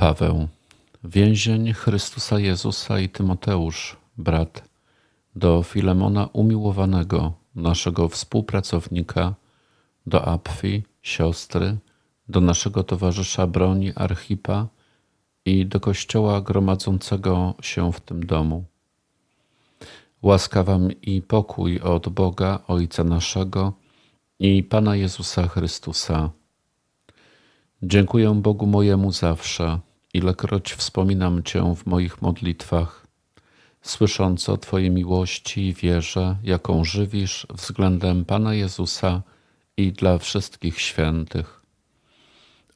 Paweł, więzień Chrystusa Jezusa i Tymoteusz, brat, do Filemona umiłowanego, naszego współpracownika, do Apfi, siostry, do naszego towarzysza broni Archipa i do kościoła gromadzącego się w tym domu. Łaska wam i pokój od Boga, Ojca naszego i Pana Jezusa Chrystusa. Dziękuję Bogu mojemu zawsze, ilekroć wspominam Cię w moich modlitwach, słysząc o Twojej miłości i wierze, jaką żywisz względem Pana Jezusa i dla wszystkich świętych.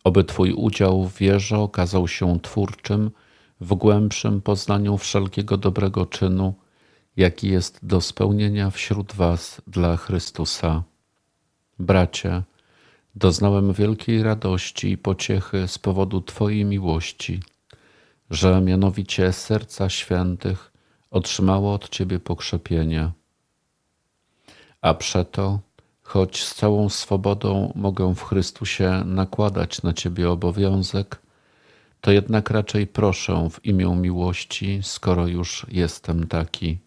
Oby Twój udział w wierze okazał się twórczym w głębszym poznaniu wszelkiego dobrego czynu, jaki jest do spełnienia wśród Was dla Chrystusa. Bracie, doznałem wielkiej radości i pociechy z powodu Twojej miłości, że mianowicie serca świętych otrzymało od Ciebie pokrzepienie. A przeto, choć z całą swobodą mogę w Chrystusie nakładać na Ciebie obowiązek, to jednak raczej proszę w imię miłości, skoro już jestem taki.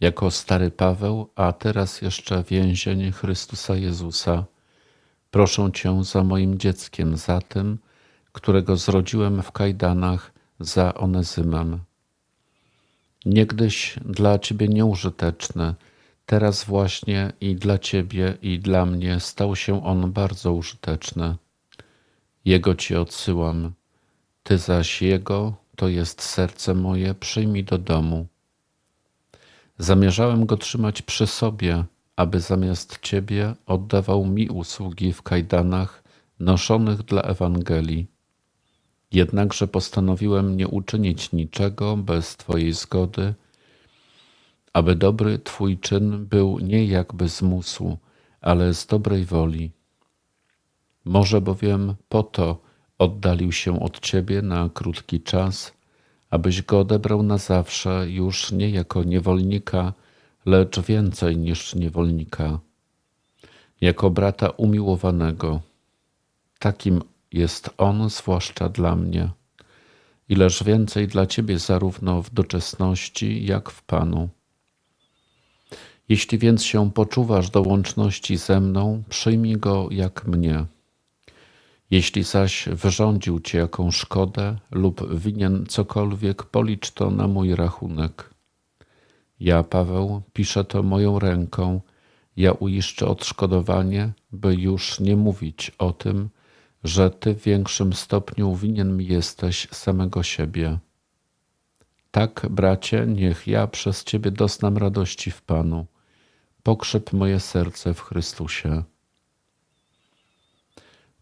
Jako stary Paweł, a teraz jeszcze więzień Chrystusa Jezusa, proszę Cię za moim dzieckiem, za tym, którego zrodziłem w kajdanach, za Onezymem. Niegdyś dla Ciebie nieużyteczny, teraz właśnie i dla Ciebie, i dla mnie stał się on bardzo użyteczny. Jego Ci odsyłam, Ty zaś Jego, to jest serce moje, przyjmij do domu. Zamierzałem go trzymać przy sobie, aby zamiast Ciebie oddawał mi usługi w kajdanach noszonych dla Ewangelii. Jednakże postanowiłem nie uczynić niczego bez Twojej zgody, aby dobry Twój czyn był nie jakby zmysłu, ale z dobrej woli. Może bowiem po to oddalił się od Ciebie na krótki czas, abyś go odebrał na zawsze już nie jako niewolnika, lecz więcej niż niewolnika, jako brata umiłowanego. Takim jest on, zwłaszcza dla mnie. Ileż więcej dla Ciebie, zarówno w doczesności, jak w Panu. Jeśli więc się poczuwasz do łączności ze mną, przyjmij go jak mnie. Jeśli zaś wyrządził Ci jaką szkodę lub winien cokolwiek, policz to na mój rachunek. Ja, Paweł, piszę to moją ręką, ja uiszczę odszkodowanie, by już nie mówić o tym, że Ty w większym stopniu winien mi jesteś samego siebie. Tak, bracie, niech ja przez Ciebie doznam radości w Panu. Pokrzep moje serce w Chrystusie.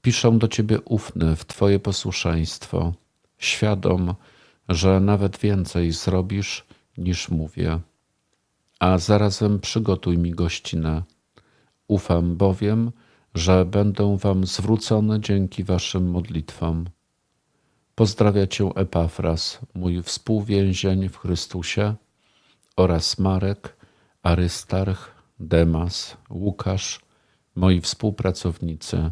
Piszę do Ciebie ufny w Twoje posłuszeństwo, świadom, że nawet więcej zrobisz niż mówię. A zarazem przygotuj mi gościnę. Ufam bowiem, że będę Wam zwrócony dzięki Waszym modlitwom. Pozdrawia Cię Epafras, mój współwięzień w Chrystusie, oraz Marek, Arystarch, Demas, Łukasz, moi współpracownicy.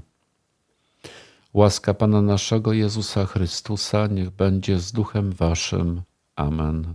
Łaska Pana naszego Jezusa Chrystusa niech będzie z duchem Waszym. Amen.